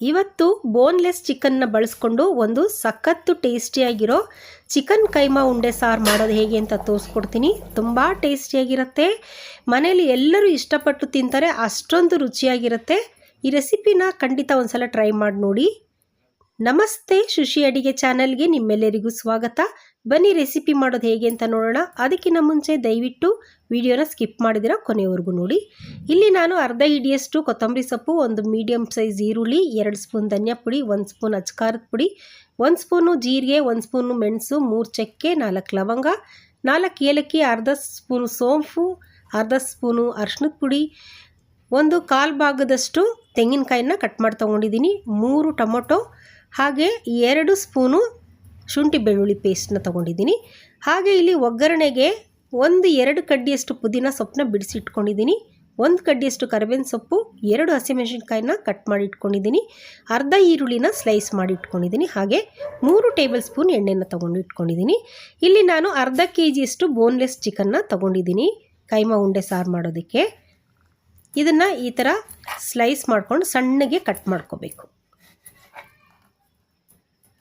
ಇವತ್ತು ಬೋನ್ಲೆಸ್ ಚಿಕನ್ನ ಬಳಸ್ಕೊಂಡು ಒಂದು ಸಖತ್ತು ಟೇಸ್ಟಿಯಾಗಿರೋ ಚಿಕನ್ ಕೈಮಾ ಉಂಡೆ ಸಾರು ಮಾಡೋದು ಹೇಗೆ ಅಂತ ತೋರಿಸ್ಕೊಡ್ತೀನಿ. ತುಂಬ ಟೇಸ್ಟಿಯಾಗಿರುತ್ತೆ ಮನೇಲಿ ಎಲ್ಲರೂ ಇಷ್ಟಪಟ್ಟು ತಿಂತಾರೆ, ಅಷ್ಟೊಂದು ರುಚಿಯಾಗಿರುತ್ತೆ. ಈ ರೆಸಿಪಿನ ಖಂಡಿತ ಒಂದ್ಸಲ ಟ್ರೈ ಮಾಡಿ ನೋಡಿ ನಮಸ್ತೆ ಶುಶಿ ಅಡಿಗೆ ಚಾನಲ್ಗೆ ನಿಮ್ಮೆಲ್ಲರಿಗೂ ಸ್ವಾಗತ. ಬನ್ನಿ ರೆಸಿಪಿ ಮಾಡೋದು ಹೇಗೆ ಅಂತ ನೋಡೋಣ. ಅದಕ್ಕಿಂತ ಮುಂಚೆ ದಯವಿಟ್ಟು ವಿಡಿಯೋನ ಸ್ಕಿಪ್ ಮಾಡಿದಿರ ಕೊನೆಯವರೆಗೂ ನೋಡಿ. ಇಲ್ಲಿ ನಾನು ಅರ್ಧ ಹಿಡಿಯಷ್ಟು ಕೊತ್ತಂಬರಿ ಸೊಪ್ಪು, ಒಂದು ಮೀಡಿಯಮ್ ಸೈಜ್ ಈರುಳ್ಳಿ, ಎರಡು ಸ್ಪೂನ್ ಧನಿಯಾ ಪುಡಿ, ಒಂದು ಸ್ಪೂನ್ ಅಚ್ಕಾರದ ಪುಡಿ, ಒಂದು ಸ್ಪೂನು ಜೀರಿಗೆ, ಒಂದು ಸ್ಪೂನು ಮೆಣಸು, ಮೂರು ಚಕ್ಕೆ, ನಾಲ್ಕು ಲವಂಗ, ನಾಲ್ಕು ಏಲಕ್ಕಿ, ಅರ್ಧ ಸ್ಪೂನು ಸೋಂಪು, ಅರ್ಧ ಸ್ಪೂನು ಅರ್ಶಿನದ ಪುಡಿ, ಒಂದು ಕಾಲು ಭಾಗದಷ್ಟು ತೆಂಗಿನಕಾಯಿನ ಕಟ್ ಮಾಡಿ ತೊಗೊಂಡಿದ್ದೀನಿ. ಮೂರು ಟೊಮೊಟೊ ಹಾಗೆ ಎರಡು ಸ್ಪೂನು ಶುಂಠಿ ಬೆಳ್ಳುಳ್ಳಿ ಪೇಸ್ಟನ್ನ ತೊಗೊಂಡಿದ್ದೀನಿ. ಹಾಗೆ ಇಲ್ಲಿ ಒಗ್ಗರಣೆಗೆ ಒಂದು ಎರಡು ಕಡ್ಡಿಯಷ್ಟು ಪುದೀನ ಸೊಪ್ಪನ್ನ ಬಿಡಿಸಿ ಇಟ್ಕೊಂಡಿದ್ದೀನಿ ಒಂದು ಕಡ್ಡಿಯಷ್ಟು ಕರಿಬೇವಿನ ಸೊಪ್ಪು, ಎರಡು ಹಸಿಮೆಣಸಿನ್ಕಾಯಿನ ಕಟ್ ಮಾಡಿ ಇಟ್ಕೊಂಡಿದ್ದೀನಿ ಅರ್ಧ ಈರುಳ್ಳಿನ ಸ್ಲೈಸ್ ಮಾಡಿ ಇಟ್ಕೊಂಡಿದ್ದೀನಿ ಹಾಗೆ ಮೂರು ಟೇಬಲ್ ಸ್ಪೂನ್ ಎಣ್ಣೆನ ತೊಗೊಂಡು ಇಟ್ಕೊಂಡಿದ್ದೀನಿ ಇಲ್ಲಿ ನಾನು ಅರ್ಧ ಕೆ ಜಿಯಷ್ಟು ಬೋನ್ಲೆಸ್ ಚಿಕನ್ನ ತೊಗೊಂಡಿದ್ದೀನಿ. ಕೈಮಾ ಉಂಡೆ ಸಾರು ಮಾಡೋದಕ್ಕೆ. ಇದನ್ನು ಈ ಥರ ಸ್ಲೈಸ್ ಮಾಡ್ಕೊಂಡು ಸಣ್ಣಗೆ ಕಟ್ ಮಾಡ್ಕೋಬೇಕು.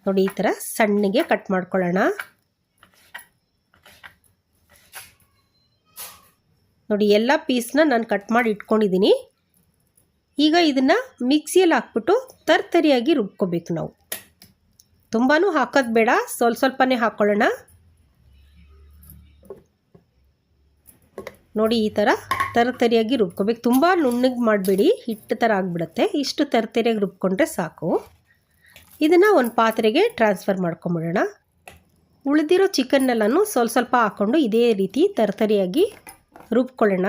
ನೋಡಿ, ಈ ಥರ ಸಣ್ಣಗೆ ಕಟ್ ಮಾಡ್ಕೊಳ್ಳೋಣ. ನೋಡಿ, ಎಲ್ಲ ಪೀಸ್ನ ನಾನು ಕಟ್ ಮಾಡಿ ಇಟ್ಕೊಂಡಿದ್ದೀನಿ ಈಗ ಇದನ್ನು ಮಿಕ್ಸಿಯಲ್ಲಿ ಹಾಕ್ಬಿಟ್ಟು ತರ್ತರಿಯಾಗಿ ರುಬ್ಕೋಬೇಕು ನಾವು. ತುಂಬಾ ಹಾಕೋದು ಬೇಡ, ಸ್ವಲ್ಪ ಸ್ವಲ್ಪನೇ ಹಾಕ್ಕೊಳ್ಳೋಣ ನೋಡಿ, ಈ ಥರ ತರತರಿಯಾಗಿ ರುಬ್ಕೋಬೇಕು. ತುಂಬ ನುಣ್ಣಗೆ ಮಾಡಬೇಡಿ, ಹಿಟ್ಟು ಥರ ಆಗಿಬಿಡುತ್ತೆ. ಇಷ್ಟು ತರತರಿಯಾಗಿ ರುಬ್ಕೊಂಡ್ರೆ ಸಾಕು. ಇದನ್ನು ಒಂದು ಪಾತ್ರೆಗೆ ಟ್ರಾನ್ಸ್ಫರ್ ಮಾಡ್ಕೊಂಬಿಡೋಣ. ಉಳಿದಿರೋ ಚಿಕನ್ನೆಲ್ಲನೂ ಸ್ವಲ್ಪ ಸ್ವಲ್ಪ ಹಾಕ್ಕೊಂಡು ಇದೇ ರೀತಿ ತರತರಿಯಾಗಿ ರುಬ್ಕೊಳ್ಳೋಣ.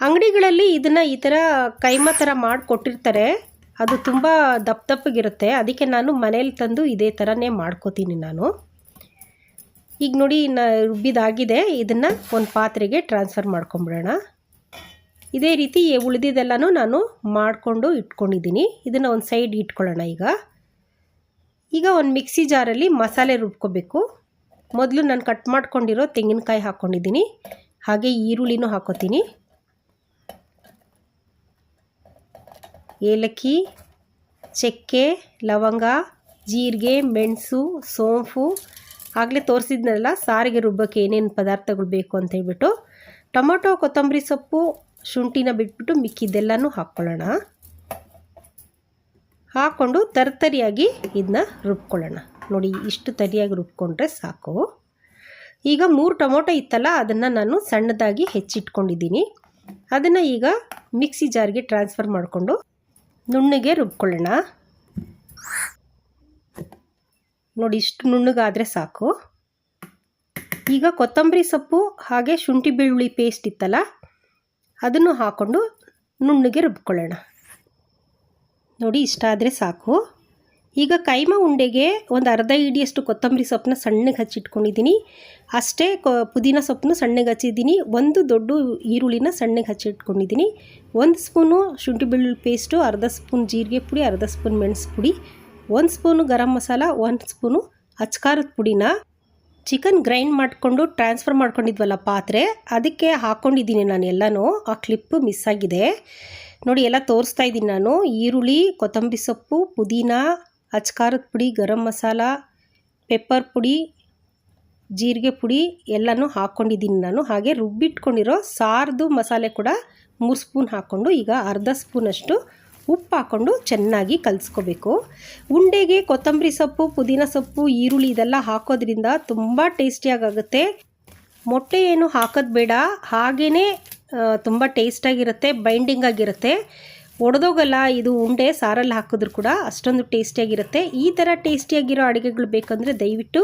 ಅಂಗಡಿಗಳಲ್ಲಿ ಇದನ್ನು ಈ ಥರ ಕೈಮ ಥರ ಮಾಡಿಕೊಟ್ಟಿರ್ತಾರೆ. ಅದು ತುಂಬ ದಪ್ಪ ದಪ್ಪಗಿರುತ್ತೆ. ಅದಕ್ಕೆ ನಾನು ಮನೇಲಿ ತಂದು ಇದೇ ಥರನೇ ಮಾಡ್ಕೋತೀನಿ ನಾನು. ಈಗ ನೋಡಿ ನ ರುಬ್ಬಿದಾಗಿದೆ. ಇದನ್ನು ಒಂದು ಪಾತ್ರೆಗೆ ಟ್ರಾನ್ಸ್ಫರ್ ಮಾಡ್ಕೊಂಬಿಡೋಣ. ಇದೇ ರೀತಿ ಉಳಿದಿದ್ದೆಲ್ಲನೂ ನಾನು ಮಾಡಿಕೊಂಡು ಇಟ್ಕೊಂಡಿದ್ದೀನಿ. ಇದನ್ನು ಒಂದು ಸೈಡ್ ಇಟ್ಕೊಳ್ಳೋಣ ಈಗ. ಈಗ ಒಂದು ಮಿಕ್ಸಿ ಜಾರಲ್ಲಿ ಮಸಾಲೆ ರುಬ್ಕೋಬೇಕು. ಮೊದಲು ನಾನು ಕಟ್ ಮಾಡ್ಕೊಂಡಿರೋ ತೆಂಗಿನಕಾಯಿ ಹಾಕ್ಕೊಂಡಿದ್ದೀನಿ ಹಾಗೆ ಈರುಳ್ಳಿನೂ ಹಾಕೋತೀನಿ. ಏಲಕ್ಕಿ, ಚಕ್ಕೆ, ಲವಂಗ, ಜೀರಿಗೆ, ಮೆಣಸು, ಸೋಂಪು. ಆಗಲೇ ತೋರಿಸಿದ್ನಲ್ಲ, ಸಾರಿಗೆ ರುಬ್ಬಕ್ಕೆ ಏನೇನು ಪದಾರ್ಥಗಳು ಬೇಕು ಅಂತ ಹೇಳ್ಬಿಟ್ಟು. ಟೊಮೊಟೊ, ಕೊತ್ತಂಬರಿ ಸೊಪ್ಪು, ಶುಂಠಿನ ಬಿಟ್ಬಿಟ್ಟು ಮಿಕ್ಕಿದ್ದೆಲ್ಲನೂ ಹಾಕ್ಕೊಳ್ಳೋಣ. ಹಾಕ್ಕೊಂಡು ತರ್ತರಿಯಾಗಿ ಇದನ್ನ ರುಬ್ಕೊಳ್ಳೋಣ. ನೋಡಿ, ಇಷ್ಟು ತರಿಯಾಗಿ ರುಬ್ಕೊಂಡ್ರೆ ಸಾಕು. ಈಗ ಮೂರು ಟೊಮೊಟೊ ಇತ್ತಲ್ಲ, ಅದನ್ನು ನಾನು ಸಣ್ಣದಾಗಿ ಹೆಚ್ಚಿಟ್ಕೊಂಡಿದ್ದೀನಿ. ಅದನ್ನು ಈಗ ಮಿಕ್ಸಿ ಜಾರ್ಗೆ ಟ್ರಾನ್ಸ್ಫರ್ ಮಾಡಿಕೊಂಡು ನುಣ್ಣಗೆ ರುಬ್ಕೊಳ್ಳೋಣ. ನೋಡಿ, ಇಷ್ಟು ನುಣ್ಣಗಾದರೆ ಸಾಕು. ಈಗ ಕೊತ್ತಂಬರಿ ಸೊಪ್ಪು ಹಾಗೆ ಶುಂಠಿ ಬೆಳ್ಳುಳ್ಳಿ ಪೇಸ್ಟ್ ಇತ್ತಲ್ಲ, ಅದನ್ನು ಹಾಕ್ಕೊಂಡು ನುಣ್ಣಗೆ ರುಬ್ಕೊಳ್ಳೋಣ. ನೋಡಿ, ಇಷ್ಟ ಆದರೆ ಸಾಕು. ಈಗ ಕೈಮ ಉಂಡೆಗೆ ಒಂದು ಅರ್ಧ ಇಡಿಯಷ್ಟು ಕೊತ್ತಂಬರಿ ಸೊಪ್ಪನ್ನ ಸಣ್ಣಗೆ ಹಚ್ಚಿಟ್ಕೊಂಡಿದ್ದೀನಿ ಅಷ್ಟೇ ಕೊ, ಪುದೀನ ಸೊಪ್ಪನ್ನು ಸಣ್ಣಗೆ ಹಚ್ಚಿದ್ದೀನಿ. ಒಂದು ದೊಡ್ಡ ಈರುಳ್ಳಿನ ಸಣ್ಣಗೆ ಹಚ್ಚಿಟ್ಕೊಂಡಿದ್ದೀನಿ ಒಂದು ಸ್ಪೂನು ಶುಂಠಿ ಬೆಳ್ಳುಳ್ಳಿ ಪೇಸ್ಟು, ಅರ್ಧ ಸ್ಪೂನ್ ಜೀರಿಗೆ ಪುಡಿ, ಅರ್ಧ ಸ್ಪೂನ್ ಮೆಣಸು ಪುಡಿ, ಒಂದು ಸ್ಪೂನು ಗರಂ ಮಸಾಲ, ಒಂದು ಸ್ಪೂನು ಅಚ್ಕಾರದ ಪುಡಿನ ಚಿಕನ್ ಗ್ರೈಂಡ್ ಮಾಡಿಕೊಂಡು ಟ್ರಾನ್ಸ್ಫರ್ ಮಾಡ್ಕೊಂಡಿದ್ವಲ್ಲ ಪಾತ್ರೆ, ಅದಕ್ಕೆ ಹಾಕ್ಕೊಂಡಿದ್ದೀನಿ ನಾನು ಎಲ್ಲನೂ. ಆ ಕ್ಲಿಪ್ಪು ಮಿಸ್ ಆಗಿದೆ. ನೋಡಿ, ಎಲ್ಲ ತೋರಿಸ್ತಾ ಇದ್ದೀನಿ ನಾನು. ಈರುಳ್ಳಿ, ಕೊತ್ತಂಬರಿ ಸೊಪ್ಪು, ಪುದೀನ, ಅಚ್ಕಾರದ ಪುಡಿ, ಗರಂ ಮಸಾಲ, ಪೆಪ್ಪರ್ ಪುಡಿ, ಜೀರಿಗೆ ಪುಡಿ ಎಲ್ಲನೂ ಹಾಕ್ಕೊಂಡಿದ್ದೀನಿ ನಾನು. ಹಾಗೆ ರುಬ್ಬಿಟ್ಕೊಂಡಿರೋ ಸಾರ್ದು ಮಸಾಲೆ ಕೂಡ ಮೂರು ಸ್ಪೂನ್ ಹಾಕ್ಕೊಂಡು, ಈಗ ಅರ್ಧ ಸ್ಪೂನಷ್ಟು ಉಪ್ಪು ಹಾಕ್ಕೊಂಡು ಚೆನ್ನಾಗಿ ಕಲಿಸ್ಕೋಬೇಕು. ಉಂಡೆಗೆ ಕೊತ್ತಂಬರಿ ಸೊಪ್ಪು, ಪುದೀನ ಸೊಪ್ಪು, ಈರುಳ್ಳಿ ಇದೆಲ್ಲ ಹಾಕೋದ್ರಿಂದ ತುಂಬ ಟೇಸ್ಟಿಯಾಗುತ್ತೆ ಮೊಟ್ಟೆ ಏನು ಹಾಕೋದು ಬೇಡ. ಹಾಗೇ ತುಂಬ ಟೇಸ್ಟಾಗಿರುತ್ತೆ ಬೈಂಡಿಂಗ್ ಆಗಿರುತ್ತೆ ಒಡೆದೋಗಲ್ಲ, ಇದು ಉಂಡೆ, ಸಾರಲ್ಲಿ ಹಾಕಿದ್ರು ಕೂಡ ಅಷ್ಟೊಂದು ಟೇಸ್ಟಿಯಾಗಿರುತ್ತೆ. ಈ ಥರ ಟೇಸ್ಟಿಯಾಗಿರೋ ಅಡುಗೆಗಳು ಬೇಕಂದರೆ ದಯವಿಟ್ಟು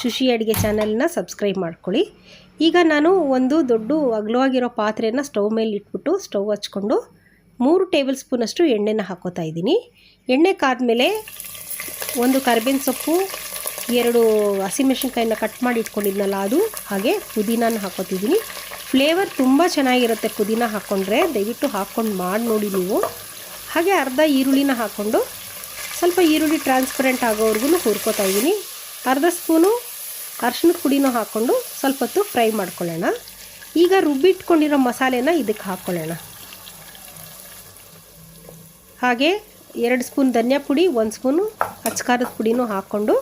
ಶುಶಿ ಅಡುಗೆ ಚಾನಲ್ನ ಸಬ್ಸ್ಕ್ರೈಬ್ ಮಾಡ್ಕೊಳ್ಳಿ. ಈಗ ನಾನು ಒಂದು ದೊಡ್ಡ ಅಗಲವಾಗಿರೋ ಪಾತ್ರೆಯನ್ನು ಸ್ಟವ್ ಮೇಲೆ ಇಟ್ಬಿಟ್ಟು ಸ್ಟವ್ ಹಚ್ಕೊಂಡು ಮೂರು ಟೇಬಲ್ ಸ್ಪೂನಷ್ಟು ಎಣ್ಣೆನ ಹಾಕೋತಾ ಇದ್ದೀನಿ. ಎಣ್ಣೆ ಕಾದ್ಮೇಲೆ ಒಂದು ಕರ್ಬೇವಿನ ಸೊಪ್ಪು, ಎರಡು ಹಸಿಮೆಣ್ಸಿನ್ಕಾಯಿನ ಕಟ್ ಮಾಡಿ ಇಟ್ಕೊಂಡಿದ್ನಲ್ಲ ಅದು, ಹಾಗೆ ಪುದೀನಾನ ಹಾಕೋತಿದ್ದೀನಿ. ಫ್ಲೇವರ್ ತುಂಬ ಚೆನ್ನಾಗಿರುತ್ತೆ ಪುದೀನ ಹಾಕ್ಕೊಂಡ್ರೆ ದಯವಿಟ್ಟು ಹಾಕ್ಕೊಂಡು ಮಾಡಿ ನೋಡಿ ನೀವು. ಹಾಗೆ ಅರ್ಧ ಈರುಳ್ಳಿನ ಹಾಕ್ಕೊಂಡು ಸ್ವಲ್ಪ ಈರುಳ್ಳಿ ಟ್ರಾನ್ಸ್ಪರೆಂಟ್ ಆಗೋವರೆಗೂ ಹುರ್ಕೋತಾ ಇದ್ದೀನಿ. ಅರ್ಧ ಸ್ಪೂನು ಅರ್ಶಿನದ ಪುಡಿನೂ ಹಾಕ್ಕೊಂಡು ಸ್ವಲ್ಪ ಹೊತ್ತು ಫ್ರೈ ಮಾಡ್ಕೊಳ್ಳೋಣ. ಈಗ ರುಬ್ಬಿಟ್ಕೊಂಡಿರೋ ಮಸಾಲೆನ ಇದಕ್ಕೆ ಹಾಕ್ಕೊಳ್ಳೋಣ ಹಾಗೆ ಎರಡು ಸ್ಪೂನ್ ಧನಿಯಾ ಪುಡಿ, ಒಂದು ಸ್ಪೂನು ಅಚ್ಕಾರದ ಪುಡಿನೂ ಹಾಕ್ಕೊಂಡು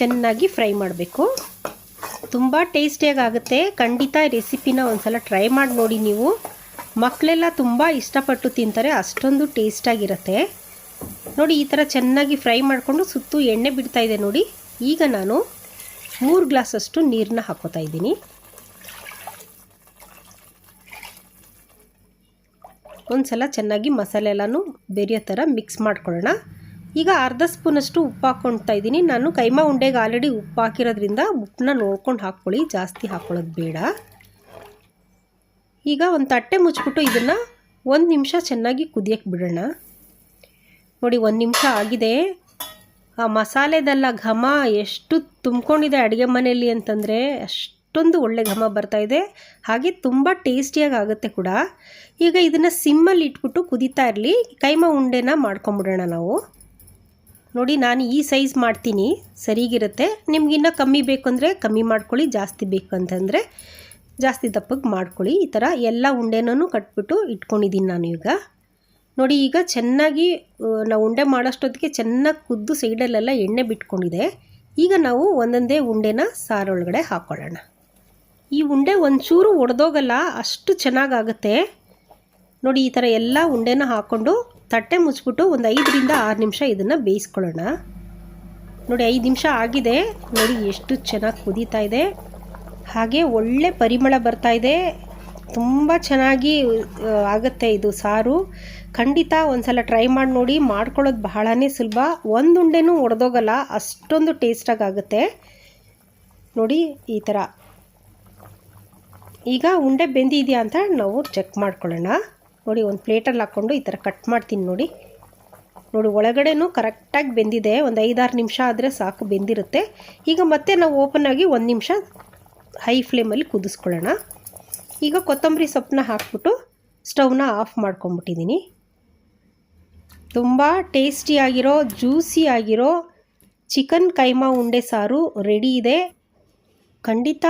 ಚೆನ್ನಾಗಿ ಫ್ರೈ ಮಾಡಬೇಕು. ತುಂಬ ಟೇಸ್ಟಿಯಾಗಿ ಆಗುತ್ತೆ ಖಂಡಿತ ರೆಸಿಪಿನ ಒಂದ್ಸಲ ಟ್ರೈ ಮಾಡಿ ನೋಡಿ ನೀವು. ಮಕ್ಕಳೆಲ್ಲ ತುಂಬ ಇಷ್ಟಪಟ್ಟು ತಿಂತಾರೆ, ಅಷ್ಟೊಂದು ಟೇಸ್ಟಾಗಿರುತ್ತೆ. ನೋಡಿ, ಈ ಥರ ಚೆನ್ನಾಗಿ ಫ್ರೈ ಮಾಡಿಕೊಂಡು ಸುತ್ತು ಎಣ್ಣೆ ಬಿಡ್ತಾ ಇದೆ ನೋಡಿ. ಈಗ ನಾನು ಮೂರು ಗ್ಲಾಸಷ್ಟು ನೀರನ್ನ ಹಾಕೋತಾ ಇದ್ದೀನಿ. ಒಂದು ಸಲ ಚೆನ್ನಾಗಿ ಮಸಾಲೆ ಎಲ್ಲನೂ ಬೇರೆಯೋ ಥರ ಮಿಕ್ಸ್ ಮಾಡ್ಕೊಳ್ಳೋಣ. ಈಗ ಅರ್ಧ ಸ್ಪೂನಷ್ಟು ಉಪ್ಪು ಹಾಕ್ಕೊಳ್ತಾ ಇದ್ದೀನಿ. ನಾನು ಕೈಮಾ ಉಂಡೆಗೆ ಆಲ್ರೆಡಿ ಉಪ್ಪು ಹಾಕಿರೋದ್ರಿಂದ ಉಪ್ಪನ್ನ ನೋಡ್ಕೊಂಡು ಹಾಕ್ಕೊಳ್ಳಿ. ಜಾಸ್ತಿ ಹಾಕ್ಕೊಳ್ಳೋದು ಬೇಡ. ಈಗ ಒಂದು ತಟ್ಟೆ ಮುಚ್ಚಿಬಿಟ್ಟು ಇದನ್ನು ಒಂದು ನಿಮಿಷ ಚೆನ್ನಾಗಿ ಕುದಿಯೋಕ್ಕೆ ಬಿಡೋಣ. ನೋಡಿ, ಒಂದು ನಿಮಿಷ ಆಗಿದೆ. ಆ ಮಸಾಲೆದೆಲ್ಲ ಘಮ ಎಷ್ಟು ತುಂಬ್ಕೊಂಡಿದೆ ಅಡುಗೆ ಮನೆಯಲ್ಲಿ ಅಂತಂದರೆ ಅಷ್ಟೊಂದು ಒಳ್ಳೆ ಘಮ ಬರ್ತಾ ಇದೆ. ಹಾಗೆ ತುಂಬ ಟೇಸ್ಟಿಯಾಗಿ ಆಗುತ್ತೆ ಕೂಡ. ಈಗ ಇದನ್ನು ಸಿಮ್ಮಲ್ಲಿ ಇಟ್ಬಿಟ್ಟು ಕುದೀತಾ ಇರಲಿ. ಕೈಮಾ ಉಂಡೆನ ಮಾಡ್ಕೊಂಬಿಡೋಣ ನಾವು. ನೋಡಿ, ನಾನು ಈ ಸೈಜ್ ಮಾಡ್ತೀನಿ. ಸರಿಗಿರುತ್ತೆ. ನಿಮ್ಗಿನ್ನ ಕಮ್ಮಿ ಬೇಕು ಅಂದರೆ ಕಮ್ಮಿ ಮಾಡ್ಕೊಳ್ಳಿ, ಜಾಸ್ತಿ ಬೇಕು ಅಂತಂದರೆ ಜಾಸ್ತಿ ದಪ್ಪಗೆ ಮಾಡ್ಕೊಳ್ಳಿ. ಈ ಥರ ಎಲ್ಲ ಉಂಡೆನೂ ಕಟ್ಬಿಟ್ಟು ಇಟ್ಕೊಂಡಿದ್ದೀನಿ ನಾನು ಈಗ. ನೋಡಿ, ಈಗ ಚೆನ್ನಾಗಿ ನಾವು ಉಂಡೆ ಮಾಡೋಷ್ಟೊತ್ತಿಗೆ ಚೆನ್ನಾಗಿ ಕುದ್ದು ಸೈಡಲ್ಲೆಲ್ಲ ಎಣ್ಣೆ ಬಿಟ್ಕೊಂಡಿದೆ. ಈಗ ನಾವು ಒಂದೊಂದೇ ಉಂಡೆನ ಸಾರೊಳಗಡೆ ಹಾಕ್ಕೊಳ್ಳೋಣ ಈ ಉಂಡೆ ಒಂಚೂರು ಒಡೆದೋಗಲ್ಲ, ಅಷ್ಟು ಚೆನ್ನಾಗಾಗುತ್ತೆ. ನೋಡಿ, ಈ ಥರ ಎಲ್ಲ ಉಂಡೆನ ಹಾಕ್ಕೊಂಡು ತಟ್ಟೆ ಮುಚ್ಚಿಬಿಟ್ಟು ಒಂದು ಐದರಿಂದ ಆರು ನಿಮಿಷ ಇದನ್ನು ಬೇಯಿಸ್ಕೊಳ್ಳೋಣ. ನೋಡಿ, ಐದು ನಿಮಿಷ ಆಗಿದೆ. ನೋಡಿ, ಎಷ್ಟು ಚೆನ್ನಾಗಿ ಕುದೀತಾ ಇದೆ. ಹಾಗೆ ಒಳ್ಳೆ ಪರಿಮಳ ಬರ್ತಾ ಇದೆ. ತುಂಬ ಚೆನ್ನಾಗಿ ಆಗುತ್ತೆ ಇದು ಸಾರು. ಖಂಡಿತ ಒಂದ್ಸಲ ಟ್ರೈ ಮಾಡಿ ನೋಡಿ, ಮಾಡ್ಕೊಳ್ಳೋದು ಬಹಳನೇ ಸುಲಭ. ಒಂದು ಉಂಡೆನೂ ಒಡೆದೋಗಲ್ಲ, ಅಷ್ಟೊಂದು ಟೇಸ್ಟಾಗಿ ಆಗುತ್ತೆ. ನೋಡಿ, ಈ ಥರ ಈಗ ಉಂಡೆ ಬೆಂದಿದೆಯಾ ಅಂತ ನಾವು ಚೆಕ್ ಮಾಡ್ಕೊಳ್ಳೋಣ. ನೋಡಿ, ಒಂದು ಪ್ಲೇಟಲ್ಲಿ ಹಾಕ್ಕೊಂಡು ಈ ಥರ ಕಟ್ ಮಾಡ್ತೀನಿ ನೋಡಿ. ನೋಡಿ, ಒಳಗಡೆನೂ ಕರೆಕ್ಟಾಗಿ ಬೆಂದಿದೆ. ಒಂದು ಐದಾರು ನಿಮಿಷ ಆದರೆ ಸಾಕು, ಬೆಂದಿರುತ್ತೆ. ಈಗ ಮತ್ತೆ ನಾವು ಓಪನ್ ಆಗಿ ಒಂದು ನಿಮಿಷ ಹೈ ಫ್ಲೇಮಲ್ಲಿ ಕುದಿಸ್ಕೊಳ್ಳೋಣ. ಈಗ ಕೊತ್ತಂಬರಿ ಸೊಪ್ಪನ್ನ ಹಾಕ್ಬಿಟ್ಟು ಸ್ಟವ್ನ ಆಫ್ ಮಾಡ್ಕೊಂಬಿಟ್ಟಿದ್ದೀನಿ ತುಂಬ ಟೇಸ್ಟಿಯಾಗಿರೋ ಜ್ಯೂಸಿಯಾಗಿರೋ ಚಿಕನ್ ಕೈಮಾ ಉಂಡೆ ಸಾರು ರೆಡಿ ಇದೆ. ಖಂಡಿತ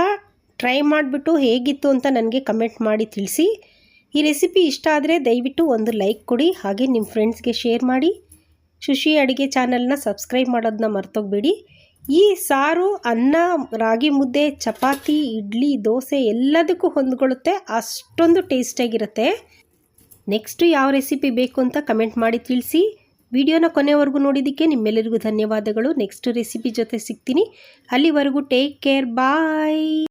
ಟ್ರೈ ಮಾಡಿಬಿಟ್ಟು ಹೇಗಿತ್ತು ಅಂತ ನನಗೆ ಕಮೆಂಟ್ ಮಾಡಿ ತಿಳಿಸಿ. ಈ ರೆಸಿಪಿ ಇಷ್ಟ ಆದರೆ ದಯವಿಟ್ಟು ಒಂದು ಲೈಕ್ ಕೊಡಿ, ಹಾಗೆ ನಿಮ್ಮ ಫ್ರೆಂಡ್ಸ್ಗೆ ಶೇರ್ ಮಾಡಿ. ಶುಶಿ ಅಡುಗೆ ಚಾನಲ್ನ ಸಬ್ಸ್ಕ್ರೈಬ್ ಮಾಡೋದನ್ನ ಮರ್ತೋಗ್ಬೇಡಿ. ಈ ಸಾರು, ಅನ್ನ, ರಾಗಿ ಮುದ್ದೆ, ಚಪಾತಿ, ಇಡ್ಲಿ, ದೋಸೆ ಎಲ್ಲದಕ್ಕೂ ಹೊಂದ್ಕೊಳ್ಳುತ್ತೆ, ಅಷ್ಟೊಂದು ಟೇಸ್ಟಿಯಾಗಿರುತ್ತೆ ನೆಕ್ಸ್ಟು ಯಾವ ರೆಸಿಪಿ ಬೇಕು ಅಂತ ಕಮೆಂಟ್ ಮಾಡಿ ತಿಳಿಸಿ. ವಿಡಿಯೋನ ಕೊನೆವರೆಗೂ ನೋಡಿದ್ದಕ್ಕೆ ನಿಮ್ಮೆಲ್ಲರಿಗೂ ಧನ್ಯವಾದಗಳು. ನೆಕ್ಸ್ಟ್ ರೆಸಿಪಿ ಜೊತೆ ಸಿಗ್ತೀನಿ. ಅಲ್ಲಿವರೆಗೂ ಟೇಕ್ ಕೇರ್, ಬಾಯ್!